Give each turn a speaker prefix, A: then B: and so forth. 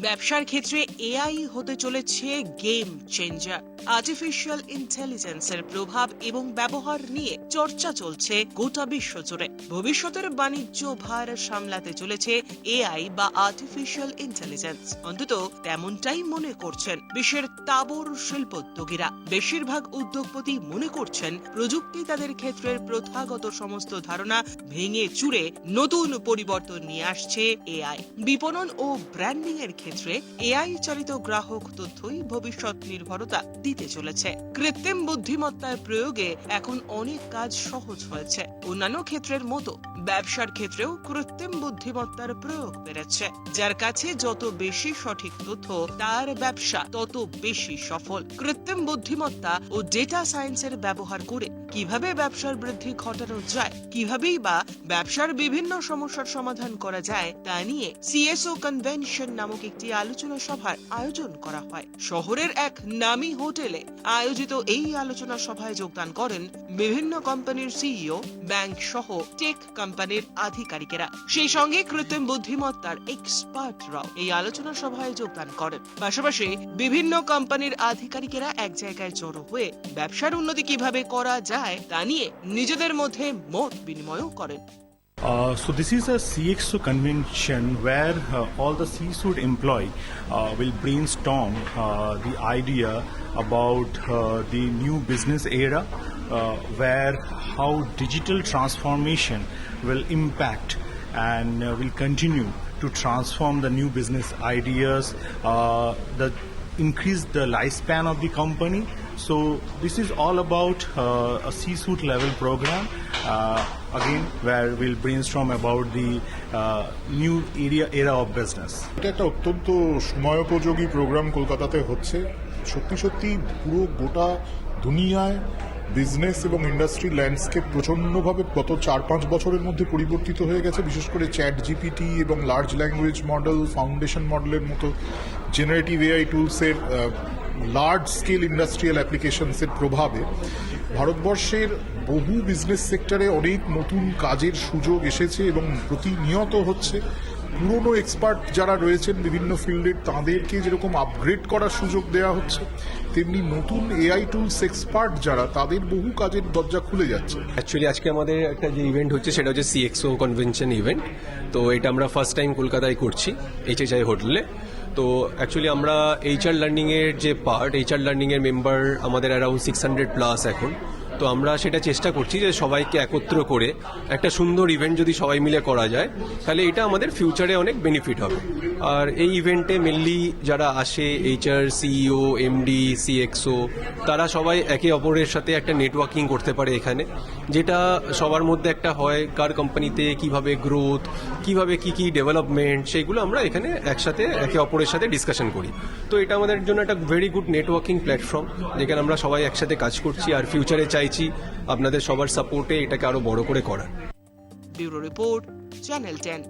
A: ব্যবসার ক্ষেত্রে এআই হতে চলেছে গেম চেঞ্জার আর্টিফিশিয়াল ইন্টেলিজেন্সের প্রভাব এবং ব্যবহার নিয়ে চর্চা চলছে গোটা বিশ্ব জুড়ে। ভবিষ্যতের বাণিজ্য ভার সামলাতে চলেছে এআই বা আর্টিফিশিয়াল ইন্টেলিজেন্স অন্তত তেমনটাই মনে করছেন বিশ্বের তাবর শিল্পোদ্যোগীরা। বেশিরভাগ উদ্যোগপতি মনে করছেন প্রযুক্তি তাদের ক্ষেত্রের প্রথাগত সমস্ত ধারণা ভেঙে চুরে নতুন পরিবর্তন নিয়ে আসছে এআই। বিপণন ও ব্র্যান্ডিং এর ক্ষেত্রে এআই চালিত গ্রাহক তথ্যই ভবিষ্যৎ নির্ভরতা দিতে চলেছে। কৃত্রিম বুদ্ধিমত্তার প্রয়োগে এখন অনেক কাজ সহজ হয়েছে। অন্যান্য ক্ষেত্রের মতো ব্যবসার ক্ষেত্রেও কৃত্রিম বুদ্ধিমত্তার প্রয়োগ বেড়েছে। যার কাছে যত বেশি সঠিক তথ্য, তার ব্যবসা তত বেশি সফল। কৃত্রিম বুদ্ধিমত্তা ও ডেটা সায়েন্সের ব্যবহার করে কীভাবে ব্যবসার বৃদ্ধি ঘটানো যায়, কিভাবেই বা ব্যবসার বিভিন্ন সমস্যার সমাধান করা যায়, তা নিয়ে সিএসও কনভেনশন নামক একটি আলোচনা সভার আয়োজন করা হয়। শহরের এক নামী হোটেলে আয়োজিত এই আলোচনা সভায় যোগদান করেন বিভিন্ন কোম্পানির সিইও, ব্যাংক সহ টেক কোম্পানির আধিকারিকেরা। সেই সঙ্গে কৃত্রিম বুদ্ধিমত্তার এক্সপার্টরাও এই আলোচনা সভায় যোগদান করেন। পাশাপাশি বিভিন্ন কোম্পানির আধিকারিকেরা এক জায়গায় জড়ো হয়ে ব্যবসার উন্নতি কীভাবে করা যায় তা নিয়ে নিজেদের মধ্যে মত বিনিময়ও করেন।
B: Uh, so this is a CXO convention where uh, all the C-suite employee uh, will brainstorm uh, the idea about uh, the new business era, uh, where how digital transformation will impact and uh, will continue to transform the new business ideas, uh, the increase the lifespan of the company. So this is all about uh, a C-suite level program. Uh, again, where we'll brainstorm about the uh, new area era of business.
C: এটা একটা অত্যন্ত সময়োপযোগী programme কলকাতাতে হচ্ছে সত্যি সত্যি পুরো গোটা দুনিয়ায় বিজনেস এবং ইন্ডাস্ট্রি ল্যান্ডস্কেপ প্রচণ্ডভাবে গত চার পাঁচ বছরের মধ্যে পরিবর্তিত হয়ে গেছে বিশেষ করে চ্যাট জিপিটি এবং লার্জ ল্যাঙ্গুয়েজ মডেল ফাউন্ডেশন মডেলের মতো জেনারেটিভ এআই টুলসের লার্জ স্কেল ইন্ডাস্ট্রিয়াল অ্যাপ্লিকেশনসের প্রভাবে ভারতবর্ষের বহু বিজনেস সেক্টরে অনেক নতুন কাজের সুযোগ এসেছে এবং প্রতিনিয়ত হচ্ছে পুরনো এক্সপার্ট যারা রয়েছেন বিভিন্ন ফিল্ডের তাদেরকে যেরকম আপগ্রেড করার সুযোগ দেওয়া হচ্ছে, তেমনি নতুন এআই টুলস এক্সপার্ট যারা, তাদের বহু কাজের দরজা খুলে যাচ্ছে।
D: অ্যাকচুয়ালি আজকে আমাদের একটা যে ইভেন্ট হচ্ছে, সেটা হচ্ছে সিএক্সও কনভেনশন ইভেন্ট তো এটা আমরা ফার্স্ট টাইম কলকাতায় করছি এইচএচআই হোটেলে তো অ্যাকচুয়ালি আমরা এইচআর লার্নিংয়ের যে পার্ট এইচআর লার্নিংয়ের মেম্বার আমাদের অ্যারাউন্ড সিক্স হান্ড্রেড প্লাস এখন। তো আমরা সেটা চেষ্টা করছি যে সবাইকে একত্র করে একটা সুন্দর ইভেন্ট যদি সবাই মিলে করা যায়, তাহলে এটা আমাদের ফিউচারে অনেক বেনিফিট হবে। আর এই ইভেন্টে মেনলি যারা আসে এইচআর সিইও এমডি সিএক্সও তারা সবাই একে অপরের সাথে একটা নেটওয়ার্কিং করতে পারে এখানে, যেটা সবার মধ্যে একটা হয়, কার কোম্পানিতে কীভাবে গ্রোথ কীভাবে কি কি ডেভেলপমেন্ট সেগুলো আমরা এখানে একসাথে, একে অপরের সাথে ডিসকাশন করি। তো এটা আমাদের জন্য একটা ভেরি গুড নেটওয়ার্কিং প্ল্যাটফর্ম যেখানে আমরা সবাই একসাথে কাজ করছি, আর ফিউচারে চাইছি আপনাদের সবার সাপোর্টে এটাকে আরও বড় করে করার।
A: Bureau report channel ten.